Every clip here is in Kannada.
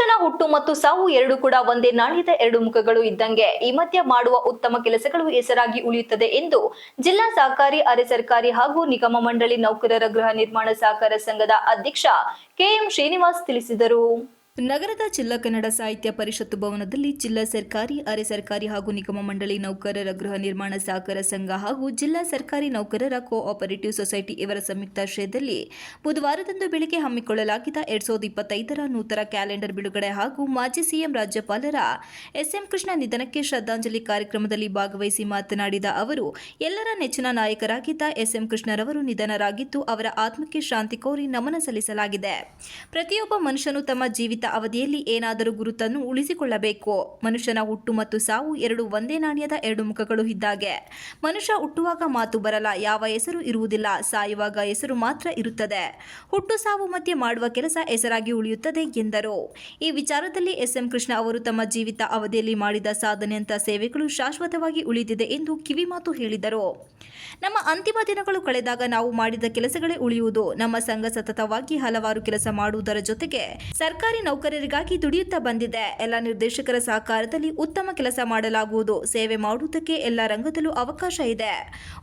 ಹುಟ್ಟು ಮತ್ತು ಸಾವು ಎರಡು ಕೂಡ ಒಂದೇ ನಾಣ್ಯದ ಎರಡು ಮುಖಗಳು ಇದ್ದಂಗೆ ಈ ಮಧ್ಯ ಮಾಡುವ ಉತ್ತಮ ಕೆಲಸಗಳು ಹೆಸರಾಗಿ ಉಳಿಯುತ್ತದೆ ಎಂದು ಜಿಲ್ಲಾ ಸಹಕಾರಿ ಅರೆ ಸರ್ಕಾರಿ ಹಾಗೂ ನಿಗಮ ಮಂಡಳಿ ನೌಕರರ ಗೃಹ ನಿರ್ಮಾಣ ಸಹಕಾರ ಸಂಘದ ಅಧ್ಯಕ್ಷ ಕೆಎಂ ಶ್ರೀನಿವಾಸ್ ತಿಳಿಸಿದರು. ನಗರದ ಜಿಲ್ಲಾ ಕನ್ನಡ ಸಾಹಿತ್ಯ ಪರಿಷತ್ತು ಭವನದಲ್ಲಿ ಜಿಲ್ಲಾ ಸರ್ಕಾರಿ, ಅರೆ ಸರ್ಕಾರಿ ಹಾಗೂ ನಿಗಮ ಮಂಡಳಿ ನೌಕರರ ಗೃಹ ನಿರ್ಮಾಣ ಸಹಕಾರ ಸಂಘ ಹಾಗೂ ಜಿಲ್ಲಾ ಸರ್ಕಾರಿ ನೌಕರರ ಕೋ ಆಪರೇಟಿವ್ ಸೊಸೈಟಿ ಇವರ ಸಂಯುಕ್ತಾಶ್ರಯದಲ್ಲಿ ಬುಧವಾರದಂದು ಬೆಳಗ್ಗೆ ಹಮ್ಮಿಕೊಳ್ಳಲಾಗಿದ್ದ ಎರಡ್ ಸಾವಿರದ ಇಪ್ಪತ್ತೈದರ ನೂತನ ಕ್ಯಾಲೆಂಡರ್ ಬಿಡುಗಡೆ ಹಾಗೂ ಮಾಜಿ ಸಿಎಂ ರಾಜ್ಯಪಾಲರ ಎಸ್ಎಂ ಕೃಷ್ಣ ನಿಧನಕ್ಕೆ ಶ್ರದ್ಧಾಂಜಲಿ ಕಾರ್ಯಕ್ರಮದಲ್ಲಿ ಭಾಗವಹಿಸಿ ಮಾತನಾಡಿದ ಅವರು, ಎಲ್ಲರ ನೆಚ್ಚಿನ ನಾಯಕರಾಗಿದ್ದ ಎಸ್ಎಂ ಕೃಷ್ಣರವರು ನಿಧನರಾಗಿದ್ದು ಅವರ ಆತ್ಮಕ್ಕೆ ಶಾಂತಿ ಕೋರಿ ನಮನ ಸಲ್ಲಿಸಲಾಗಿದೆ. ಪ್ರತಿಯೊಬ್ಬ ಮನುಷ್ಯನು ತಮ್ಮ ಜೀವಿತ ಅವಧಿಯಲ್ಲಿ ಏನಾದರೂ ಗುರುತನ್ನು ಉಳಿಸಿಕೊಳ್ಳಬೇಕು. ಮನುಷ್ಯನ ಹುಟ್ಟು ಮತ್ತು ಸಾವು ಎರಡು ಒಂದೇ ನಾಣ್ಯದ ಎರಡು ಮುಖಗಳು ಇದ್ದಾಗೆ. ಮನುಷ್ಯ ಹುಟ್ಟುವಾಗ ಮಾತು ಬರಲ್ಲ, ಯಾವ ಹೆಸರು ಇರುವುದಿಲ್ಲ, ಸಾಯುವಾಗ ಹೆಸರು ಮಾತ್ರ ಇರುತ್ತದೆ. ಹುಟ್ಟು ಸಾವು ಮಧ್ಯೆ ಮಾಡುವ ಕೆಲಸ ಹೆಸರಾಗಿ ಉಳಿಯುತ್ತದೆ ಎಂದರು. ಈ ವಿಚಾರದಲ್ಲಿ ಎಸ್ಎಂ ಕೃಷ್ಣ ಅವರು ತಮ್ಮ ಜೀವಿತ ಅವಧಿಯಲ್ಲಿ ಮಾಡಿದ ಸಾಧನೆಯಂತ ಸೇವೆಗಳು ಶಾಶ್ವತವಾಗಿ ಉಳಿದಿದೆ ಎಂದು ಕಿವಿಮಾತು ಹೇಳಿದರು. ನಮ್ಮ ಅಂತಿಮ ದಿನಗಳು ಕಳೆದಾಗ ನಾವು ಮಾಡಿದ ಕೆಲಸಗಳೇ ಉಳಿಯುವುದು. ನಮ್ಮ ಸಂಘ ಸತತವಾಗಿ ಹಲವಾರು ಕೆಲಸ ಮಾಡುವುದರ ಜೊತೆಗೆ ಸರ್ಕಾರಿ ನೌಕರರಿಗಾಗಿ ದುಡಿಯುತ್ತಾ ಬಂದಿದೆ. ಎಲ್ಲ ನಿರ್ದೇಶಕರ ಸಹಕಾರದಲ್ಲಿ ಉತ್ತಮ ಕೆಲಸ ಮಾಡಲಾಗುವುದು. ಸೇವೆ ಮಾಡುವುದಕ್ಕೆ ಎಲ್ಲ ರಂಗದಲ್ಲೂ ಅವಕಾಶ ಇದೆ.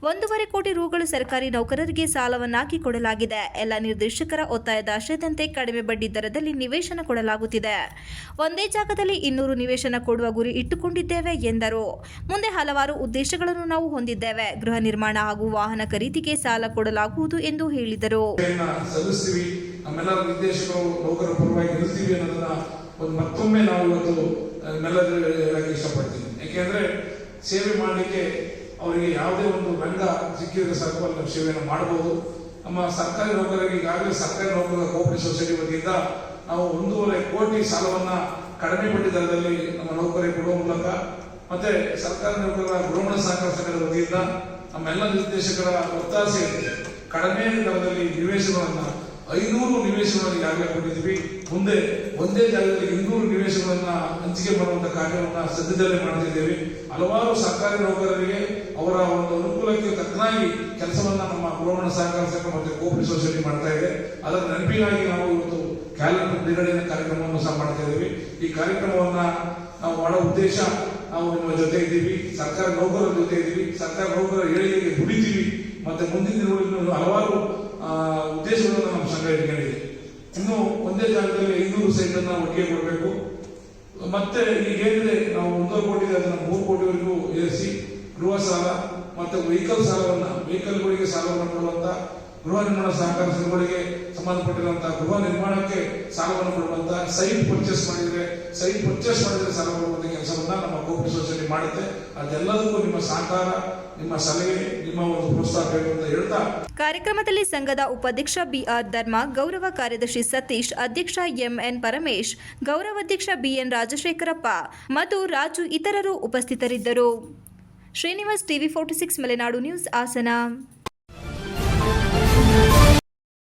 ಒಂದೂವರೆ ಕೋಟಿ ರೂಗಳು ಸರ್ಕಾರಿ ನೌಕರರಿಗೆ ಸಾಲವನ್ನಾಗಿ ಕೊಡಲಾಗಿದೆ. ಎಲ್ಲ ನಿರ್ದೇಶಕರ ಒತ್ತಾಯದ ಆಶಯದಂತೆ ಕಡಿಮೆ ಬಡ್ಡಿ ದರದಲ್ಲಿ ನಿವೇಶನ ಕೊಡಲಾಗುತ್ತಿದೆ. ಒಂದೇ ಜಾಗದಲ್ಲಿ ಇನ್ನೂರು ನಿವೇಶನ ಕೊಡುವ ಗುರಿ ಇಟ್ಟುಕೊಂಡಿದ್ದೇವೆ ಎಂದರು. ಮುಂದೆ ಹಲವಾರು ಉದ್ದೇಶಗಳನ್ನು ನಾವು ಹೊಂದಿದ್ದೇವೆ. ಗೃಹ ನಿರ್ಮಾಣ ಹಾಗೂ ವಾಹನ ಖರೀದಿಗೆ ಸಾಲ ಕೊಡಲಾಗುವುದು ಎಂದು ಹೇಳಿದರು. ನಮ್ಮೆಲ್ಲರ ನಿರ್ದೇಶಕರು ನೌಕರ ಪರವಾಗಿ ನಿಲ್ತೀವಿ ಅನ್ನೋದನ್ನ ಒಂದು ಮತ್ತೊಮ್ಮೆ ನಾವು ಇವತ್ತು ಹೇಳಕ್ಕೆ ಇಷ್ಟಪಡ್ತೀನಿ. ಯಾಕೆಂದ್ರೆ ಸೇವೆ ಮಾಡಲಿಕ್ಕೆ ಅವರಿಗೆ ಯಾವುದೇ ಒಂದು ರಂಗ ಸಿಕ್ಕಿದ್ರೆ ಸಾಕು, ಅಲ್ಲಿ ಸೇವೆಯನ್ನು ಮಾಡಬಹುದು ನಮ್ಮ ಸರ್ಕಾರಿ ನೌಕರರಿಗೆ ಈಗಾಗಲೇ ಸರ್ಕಾರಿ ನೌಕರರ ಕೋಪರೇಟಿವ್ ಸೊಸೈಟಿ ವತಿಯಿಂದ ನಾವು ಒಂದೂವರೆ ಕೋಟಿ ಸಾಲವನ್ನ ಕಡಿಮೆ ಬಡ್ಡಿ ದರದಲ್ಲಿ ನಮ್ಮ ನೌಕರಿಗೆ ಕೊಡುವ ಮೂಲಕ ಮತ್ತೆ ಸರ್ಕಾರಿ ನೌಕರರ ಗೃಹಣ ಸಹಕಾರ ಸಂಘದ ವತಿಯಿಂದ ನಮ್ಮೆಲ್ಲ ನಿರ್ದೇಶಕರ ಒತ್ತಾಸೆ ಕಡಿಮೆ ದರದಲ್ಲಿ ನಿವೇಶನವನ್ನ ಐನೂರು ನಿವೇಶಗಳನ್ನು ಈಗಾಗಲೇ ಕೊಟ್ಟಿದ್ದೀವಿ. ಮುಂದೆ ಒಂದೇ ಜಾಗದಲ್ಲಿ ಇನ್ನೂರು ನಿವೇಶನಗಳನ್ನ ಹಂಚಿಕೆ ಮಾಡುವಂತಹ ಕಾರ್ಯವನ್ನ ಸದ್ಯದಲ್ಲೇ ಮಾಡ್ತಿದ್ದೇವೆ. ಹಲವಾರು ಸರ್ಕಾರಿ ನೌಕರರಿಗೆ ಅವರ ಒಂದು ಅನುಕೂಲಕ್ಕೆ ತಕ್ಕನಾಗಿ ಕೆಲಸವನ್ನ ನಮ್ಮ ಗೃಹಣ ಸಹಕಾರ ಸಂಘ ಮತ್ತು ಕೋಪರಿ ಸೊಸೈಟಿ ಮಾಡ್ತಾ ಇದೆ. ಅದರ ನೆನಪಿಗಾಗಿ ನಾವು ಇವತ್ತು ಕ್ಯಾಲೆಂಡರ್ ಬಿಡುಗಡೆಯ ಕಾರ್ಯಕ್ರಮವನ್ನು ಸಹ ಮಾಡ್ತಾ ಇದ್ದೀವಿ. ಈ ಕಾರ್ಯಕ್ರಮವನ್ನ ನಾವು ಮಾಡೋ ಉದ್ದೇಶ ನಾವು ನಿಮ್ಮ ಜೊತೆ ಇದ್ದೀವಿ. ಸರ್ಕಾರ ನೌಕರರ ಜೊತೆ ಇದ್ದೀವಿ. ಸರ್ಕಾರ ನೌಕರರ ಏಳಿಗೆಗೆ ದುಡಿತೀವಿ. ಮತ್ತೆ ಮುಂದಿನ ದಿನಗಳಲ್ಲಿ ಹಲವಾರು ಆ, ಉದ್ದೇಶಗಳನ್ನು ನಮ್ಮ ಸಂಘ ಇಟ್ಕೊಂಡಿದೆ ಇನ್ನು ಒಂದೇ ಜಾಗದಲ್ಲಿ ಐನೂರು ಸೈಟ್ ಅನ್ನ ಒಟ್ಟಿಗೆ ಕೊಡಬೇಕು. ಮತ್ತೆ ಈಗೇನಿದೆ ನಾವು ಒಂದೂವರೆ ಕೋಟಿ ಅದನ್ನ ಮೂರು ಕೋಟಿವರೆಗೂ ಏರಿಸಿ ಗೃಹ ಸಾಲ, ಮತ್ತೆ ವೆಹಿಕಲ್ ಸಾಲವನ್ನ ವೆಹಿಕಲ್ಗಳಿಗೆ ಸಾಲವನ್ನು ಕೊಡುವಂತ ಗೃಹ ನಿರ್ಮಾಣ ಸಹಕಾರ ಸಂಘಗಳಿಗೆ ಸಂಬಂಧಪಟ್ಟಿರುವಂತಹ ಗೃಹ ನಿರ್ಮಾಣಕ್ಕೆ ಸಾಲವನ್ನು ಕೊಡುವಂತ ಸೈಟ್ ಪರ್ಚೇಸ್ ಮಾಡಿದ್ರೆ ಸೈಟ್ ಪರ್ಚೇಸ್ ಮಾಡಿದ್ರೆ ಸಾಲ ಕೊಡುವಂತ ಕೆಲಸವನ್ನ ನಮ್ಮ ಕೋಪರೇಟಿವ್ ಸೊಸೈಟಿ ಮಾಡುತ್ತೆ. ಅದೆಲ್ಲದಕ್ಕೂ ನಿಮ್ಮ ಸಹಕಾರ, ನಿಮ್ಮ ಸಲಹೆ, ನಿಮ್ಮ ಒಂದು ಪ್ರೋತ್ಸಾಹ ಬೇಕು ಅಂತ ಹೇಳ್ತಾ ಕಾರ್ಯಕ್ರಮದಲ್ಲಿ ಸಂಘದ ಉಪಾಧ್ಯಕ್ಷ ಬಿಆರ್ ಧರ್ಮ, ಗೌರವ ಕಾರ್ಯದರ್ಶಿ ಸತೀಶ್, ಅಧ್ಯಕ್ಷ ಎಂಎನ್ ಪರಮೇಶ್ ಗೌರವಾಧ್ಯಕ್ಷ ಬಿಎನ್ ರಾಜಶೇಖರಪ್ಪ ಮತ್ತು ರಾಜು ಇತರರು ಉಪಸ್ಥಿತರಿದ್ದರು. Srinivas TV forty six, Malenadu news, Hassan.